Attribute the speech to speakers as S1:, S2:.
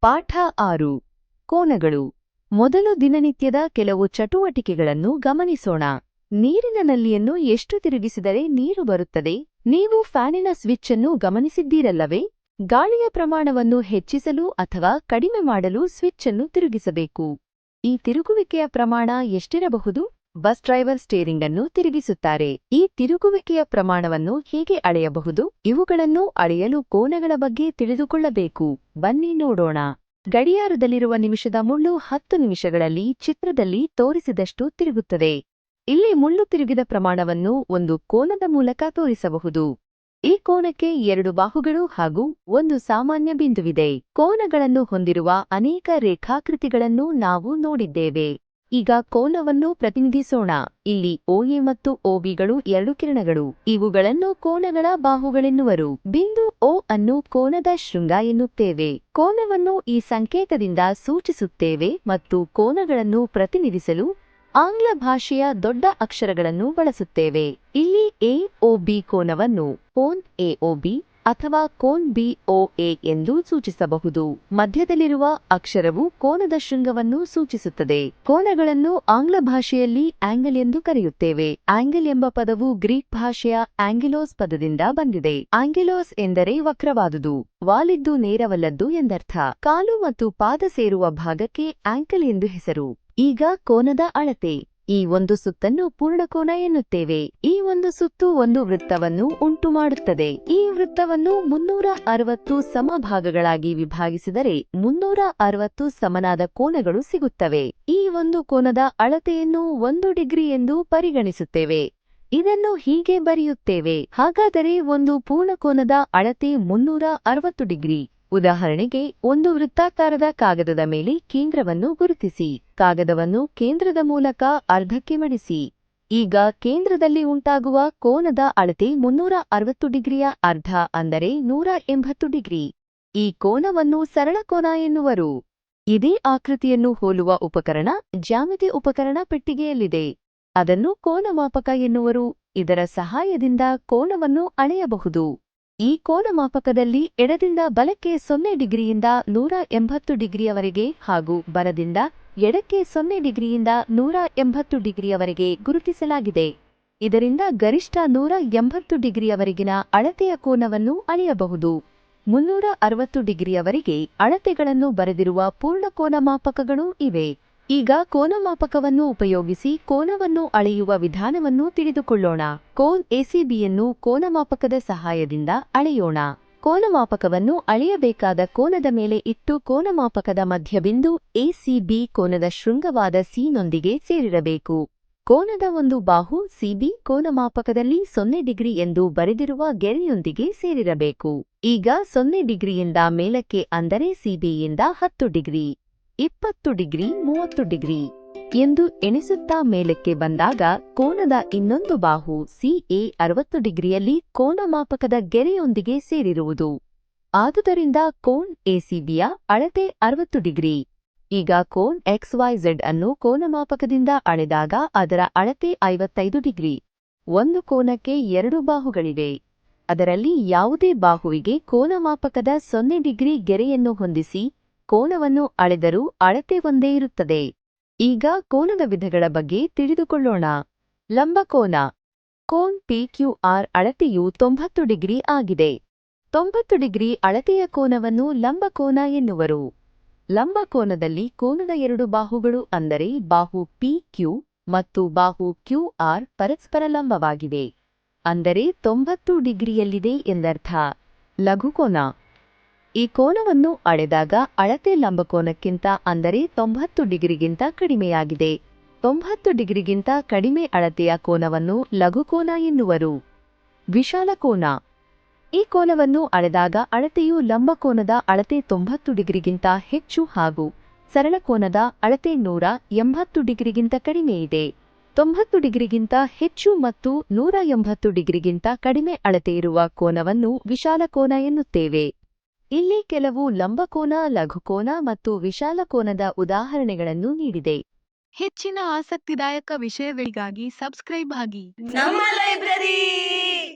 S1: ಪಾಠ ಆರು. ಕೋನಗಳು. ಮೊದಲು ದಿನನಿತ್ಯದ ಕೆಲವು ಚಟುವಟಿಕೆಗಳನ್ನು ಗಮನಿಸೋಣ. ನೀರಿನ ನಲ್ಲಿಯನ್ನು ಎಷ್ಟು ತಿರುಗಿಸಿದರೆ ನೀರು ಬರುತ್ತದೆ? ನೀವು ಫ್ಯಾನಿನ ಸ್ವಿಚ್ ಅನ್ನು ಗಮನಿಸಿದ್ದೀರಲ್ಲವೇ? ಗಾಳಿಯ ಪ್ರಮಾಣವನ್ನು ಹೆಚ್ಚಿಸಲು ಅಥವಾ ಕಡಿಮೆ ಮಾಡಲು ಸ್ವಿಚ್ ಅನ್ನು ತಿರುಗಿಸಬೇಕು. ಈ ತಿರುಗುವಿಕೆಯ ಪ್ರಮಾಣ ಎಷ್ಟಿರಬಹುದು? ಬಸ್ ಡ್ರೈವರ್ ಸ್ಟೇರಿಂಗ್ ಅನ್ನು ತಿರುಗಿಸುತ್ತಾರೆ. ಈ ತಿರುಗುವಿಕೆಯ ಪ್ರಮಾಣವನ್ನು ಹೇಗೆ ಅಳೆಯಬಹುದು? ಇವುಗಳನ್ನು ಅಳೆಯಲು ಕೋನಗಳ ಬಗ್ಗೆ ತಿಳಿದುಕೊಳ್ಳಬೇಕು. ಬನ್ನಿ ನೋಡೋಣ. ಗಡಿಯಾರದಲ್ಲಿರುವ ನಿಮಿಷದ ಮುಳ್ಳು ಹತ್ತು ನಿಮಿಷಗಳಲ್ಲಿ ಚಿತ್ರದಲ್ಲಿ ತೋರಿಸಿದಷ್ಟು ತಿರುಗುತ್ತದೆ. ಇಲ್ಲಿ ಮುಳ್ಳು ತಿರುಗಿದ ಪ್ರಮಾಣವನ್ನು ಒಂದು ಕೋನದ ಮೂಲಕ ತೋರಿಸಬಹುದು. ಈ ಕೋನಕ್ಕೆ ಎರಡು ಬಾಹುಗಳು ಹಾಗೂ ಒಂದು ಸಾಮಾನ್ಯ ಬಿಂದುವಿದೆ. ಕೋನಗಳನ್ನು ಹೊಂದಿರುವ ಅನೇಕ ರೇಖಾಕೃತಿಗಳನ್ನು ನಾವು ನೋಡಿದ್ದೇವೆ. ಈಗ ಕೋನವನ್ನು ಪ್ರತಿನಿಧಿಸೋಣ. ಇಲ್ಲಿ ಓಎ ಮತ್ತು ಓಬಿಗಳು ಎರಡು ಕಿರಣಗಳು. ಇವುಗಳನ್ನು ಕೋನಗಳ ಬಾಹುಗಳೆನ್ನುವರು. ಬಿಂದು ಓ ಅನ್ನು ಕೋನದ ಶೃಂಗ ಎನ್ನುತ್ತೇವೆ. ಕೋನವನ್ನು ಈ ಸಂಕೇತದಿಂದ ಸೂಚಿಸುತ್ತೇವೆ ಮತ್ತು ಕೋನಗಳನ್ನು ಪ್ರತಿನಿಧಿಸಲು ಆಂಗ್ಲ ಭಾಷೆಯ ದೊಡ್ಡ ಅಕ್ಷರಗಳನ್ನು ಬಳಸುತ್ತೇವೆ. ಇಲ್ಲಿ ಎ ಒ ಬಿ ಕೋನವನ್ನು. ಕೋನ್, ಎ ಒ ಬಿ. ಅಥವಾ ಕೋನ್ ಬಿ ಒ ಎ ಎಂದು ಸೂಚಿಸಬಹುದು. ಮಧ್ಯದಲ್ಲಿರುವ ಅಕ್ಷರವು ಕೋನದ ಶೃಂಗವನ್ನು ಸೂಚಿಸುತ್ತದೆ. ಕೋನಗಳನ್ನು ಆಂಗ್ಲ ಭಾಷೆಯಲ್ಲಿ ಆಂಗಲ್ ಎಂದು ಕರೆಯುತ್ತೇವೆ. ಆಂಗಲ್ ಎಂಬ ಪದವು ಗ್ರೀಕ್ ಭಾಷೆಯ ಆಂಗಿಲೋಸ್ ಪದದಿಂದ ಬಂದಿದೆ. ಆಂಗಿಲೋಸ್ ಎಂದರೆ ವಕ್ರವಾದುದು, ವಾಲಿದ್ದು ನೇರವಲ್ಲದ್ದು ಎಂದರ್ಥ. ಕಾಲು ಮತ್ತು ಪಾದ ಸೇರುವ ಭಾಗಕ್ಕೆ ಆಂಕಲ್ ಎಂದು ಹೆಸರು. ಈಗ ಕೋನದ ಅಳತೆ. ಈ ಒಂದು ಸುತ್ತನ್ನು ಪೂರ್ಣಕೋನ ಎನ್ನುತ್ತೇವೆ. ಈ ಒಂದು ಸುತ್ತು ಒಂದು ವೃತ್ತವನ್ನು ಉಂಟು ಮಾಡುತ್ತದೆ ಈ ವೃತ್ತವನ್ನು ಮುನ್ನೂರ ಅರವತ್ತು ಸಮಭಾಗಗಳಾಗಿ ವಿಭಾಗಿಸಿದರೆ ಮುನ್ನೂರ ಅರವತ್ತು ಸಮನಾದ ಕೋನಗಳು ಸಿಗುತ್ತವೆ. ಈ ಒಂದು ಕೋನದ ಅಳತೆಯನ್ನು ಒಂದು ಡಿಗ್ರಿ ಎಂದು ಪರಿಗಣಿಸುತ್ತೇವೆ. ಇದನ್ನು ಹೀಗೆ ಬರೆಯುತ್ತೇವೆ. ಹಾಗಾದರೆ ಒಂದು ಪೂರ್ಣಕೋನದ ಅಳತೆ ಮುನ್ನೂರ ಅರವತ್ತು ಡಿಗ್ರಿ. ಉದಾಹರಣೆಗೆ, ಒಂದು ವೃತ್ತಾಕಾರದ ಕಾಗದದ ಮೇಲೆ ಕೇಂದ್ರವನ್ನು ಗುರುತಿಸಿ. ಕಾಗದವನ್ನು ಕೇಂದ್ರದ ಮೂಲಕ ಅರ್ಧಕ್ಕೆ ಮಡಿಸಿ. ಈಗ ಕೇಂದ್ರದಲ್ಲಿ ಉಂಟಾಗುವ ಕೋನದ ಅಳತೆ ಮುನ್ನೂರ ಅರವತ್ತು ಡಿಗ್ರಿಯ ಅರ್ಧ ಅಂದರೆ ನೂರ ಎಂಬತ್ತು ಡಿಗ್ರಿ. ಈ ಕೋನವನ್ನು ಸರಳ ಕೋನ ಎನ್ನುವರು. ಇದೇ ಆಕೃತಿಯನ್ನು ಹೋಲುವ ಉಪಕರಣ ಜ್ಯಾಮಿತಿ ಉಪಕರಣ ಪೆಟ್ಟಿಗೆಯಲ್ಲಿದೆ. ಅದನ್ನು ಕೋನಮಾಪಕ ಎನ್ನುವರು. ಇದರ ಸಹಾಯದಿಂದ ಕೋನವನ್ನು ಅಳೆಯಬಹುದು. ಈ ಕೋನಮಾಪಕದಲ್ಲಿ ಎಡದಿಂದ ಬಲಕ್ಕೆ ಸೊನ್ನೆ ಡಿಗ್ರಿಯಿಂದ ನೂರ ಎಂಬತ್ತು ಡಿಗ್ರಿಯವರೆಗೆ ಹಾಗೂ ಬಲದಿಂದ ಎಡಕ್ಕೆ ಸೊನ್ನೆ ಡಿಗ್ರಿಯಿಂದ ನೂರ ಎಂಬತ್ತು ಡಿಗ್ರಿಯವರೆಗೆ ಗುರುತಿಸಲಾಗಿದೆ. ಇದರಿಂದ ಗರಿಷ್ಠ ನೂರ ಎಂಬತ್ತು ಡಿಗ್ರಿಯವರೆಗಿನ ಅಳತೆಯ ಕೋನವನ್ನು ಅಳೆಯಬಹುದು. ಮುನ್ನೂರ ಅರವತ್ತು ಡಿಗ್ರಿಯವರೆಗೆ ಅಳತೆಗಳನ್ನು ಬರೆದಿರುವ ಪೂರ್ಣಕೋನ ಮಾಪಕಗಳು ಇವೆ. ಈಗ ಕೋನಮಾಪಕವನ್ನು ಉಪಯೋಗಿಸಿ ಕೋನವನ್ನು ಅಳೆಯುವ ವಿಧಾನವನ್ನು ತಿಳಿದುಕೊಳ್ಳೋಣ. ಕೋನ್ ಎಸಿಬಿಯನ್ನು ಕೋನಮಾಪಕದ ಸಹಾಯದಿಂದ ಅಳೆಯೋಣ. ಕೋನಮಾಪಕವನ್ನು ಅಳೆಯಬೇಕಾದ ಕೋನದ ಮೇಲೆ ಇಟ್ಟು ಕೋನಮಾಪಕದ ಮಧ್ಯಬಿಂದು ಎಸಿಬಿ ಕೋನದ ಶೃಂಗವಾದ ಸಿನೊಂದಿಗೆ ಸೇರಿರಬೇಕು. ಕೋನದ ಒಂದು ಬಾಹು ಸಿಬಿ ಕೋನಮಾಪಕದಲ್ಲಿ ಸೊನ್ನೆ ಡಿಗ್ರಿ ಎಂದು ಬರೆದಿರುವ ಗೆರೆಯೊಂದಿಗೆ ಸೇರಿರಬೇಕು. ಈಗ ಸೊನ್ನೆ ಡಿಗ್ರಿಯಿಂದ ಮೇಲಕ್ಕೆ ಅಂದರೆ ಸಿಬಿಯಿಂದ ಹತ್ತು ಡಿಗ್ರಿ. ಇಪ್ಪತ್ತು ಡಿಗ್ರಿ, ಮೂವತ್ತು ಡಿಗ್ರಿ ಎಂದು ಎಣಿಸುತ್ತಾ ಮೇಲಕ್ಕೆ ಬಂದಾಗ ಕೋನದ ಇನ್ನೊಂದು ಬಾಹು ಸಿಎ ಅರವತ್ತು ಡಿಗ್ರಿಯಲ್ಲಿ ಕೋನಮಾಪಕದ ಗೆರೆಯೊಂದಿಗೆ ಸೇರಿರುವುದು. ಆದುದರಿಂದ ಕೋನ್ ಎಸಿಬಿಯ ಅಳತೆ ಅರವತ್ತು ಡಿಗ್ರಿ. ಈಗ ಕೋನ್ ಎಕ್ಸ್ ವೈ ಝೆಡ್ ಅನ್ನು ಕೋನಮಾಪಕದಿಂದ ಅಳೆದಾಗ ಅದರ ಅಳತೆ ಐವತ್ತೈದು ಡಿಗ್ರಿ. ಒಂದು ಕೋನಕ್ಕೆ ಎರಡು ಬಾಹುಗಳಿವೆ. ಅದರಲ್ಲಿ ಯಾವುದೇ ಬಾಹುವಿಗೆ ಕೋನಮಾಪಕದ ಸೊನ್ನೆ ಡಿಗ್ರಿ ಗೆರೆಯನ್ನು ಹೊಂದಿಸಿ ಕೋನವನ್ನು ಅಳೆದರೂ ಅಳತೆ ಒಂದೇ ಇರುತ್ತದೆ. ಈಗ ಕೋನದ ವಿಧಗಳ ಬಗ್ಗೆ ತಿಳಿದುಕೊಳ್ಳೋಣ. ಲಂಬಕೋನ ಕೋನ್. ಪಿಕ್ಯೂಆರ್ ಅಳತೆಯು ತೊಂಬತ್ತು ಡಿಗ್ರಿ ಆಗಿದೆ. ತೊಂಬತ್ತು ಡಿಗ್ರಿ ಅಳತೆಯ ಕೋನವನ್ನು ಲಂಬಕೋನ ಎನ್ನುವರು. ಲಂಬಕೋನದಲ್ಲಿ ಕೋನದ ಎರಡು ಬಾಹುಗಳು ಅಂದರೆ ಬಾಹು ಪಿ ಕ್ಯೂ ಮತ್ತು ಬಾಹು ಕ್ಯೂಆರ್ ಪರಸ್ಪರ ಲಂಬವಾಗಿವೆ. ಅಂದರೆ ತೊಂಬತ್ತು ಡಿಗ್ರಿಯಲ್ಲಿದೆ ಎಂದರ್ಥ. ಲಘುಕೋನ ಈ ಕೋನವನ್ನು ಅಳೆದಾಗ ಅಳತೆ ಲಂಬಕೋನಕ್ಕಿಂತ ಅಂದರೆ ತೊಂಬತ್ತು ಡಿಗ್ರಿಗಿಂತ ಕಡಿಮೆಯಾಗಿದೆ. ತೊಂಬತ್ತು ಡಿಗ್ರಿಗಿಂತ ಕಡಿಮೆ ಅಳತೆಯ ಕೋನವನ್ನು ಲಘುಕೋನ ಎನ್ನುವರು. ವಿಶಾಲಕೋನ ಈ ಕೋನವನ್ನು ಅಳೆದಾಗ ಅಳತೆಯು ಲಂಬಕೋನದ ಅಳತೆ ತೊಂಬತ್ತು ಡಿಗ್ರಿಗಿಂತ ಹೆಚ್ಚು ಹಾಗೂ ಸರಳಕೋನದ ಅಳತೆ ನೂರ ಎಂಬತ್ತು ಡಿಗ್ರಿಗಿಂತ ಕಡಿಮೆ ಇದೆ. ತೊಂಬತ್ತು ಡಿಗ್ರಿಗಿಂತ ಹೆಚ್ಚು ಮತ್ತು ನೂರ ಎಂಬತ್ತು ಡಿಗ್ರಿಗಿಂತ ಕಡಿಮೆ ಅಳತೆ ಇರುವ ಕೋನವನ್ನು ವಿಶಾಲಕೋನ ಎನ್ನುತ್ತೇವೆ. ಇಲ್ಲಿ ಕೆಲವು ಲಂಬಕೋನ ಲಘುಕೋನ ಮತ್ತು ವಿಶಾಲಕೋನದ ಉದಾಹರಣೆಗಳನ್ನು ನೀಡಿದೆ.
S2: ಹೆಚ್ಚಿನ ಆಸಕ್ತಿದಾಯಕ ವಿಷಯಗಳಿಗಾಗಿ ಸಬ್ಸ್ಕ್ರೈಬ್ ಆಗಿ.
S3: ನಮ್ಮ ಲೈಬ್ರರಿ!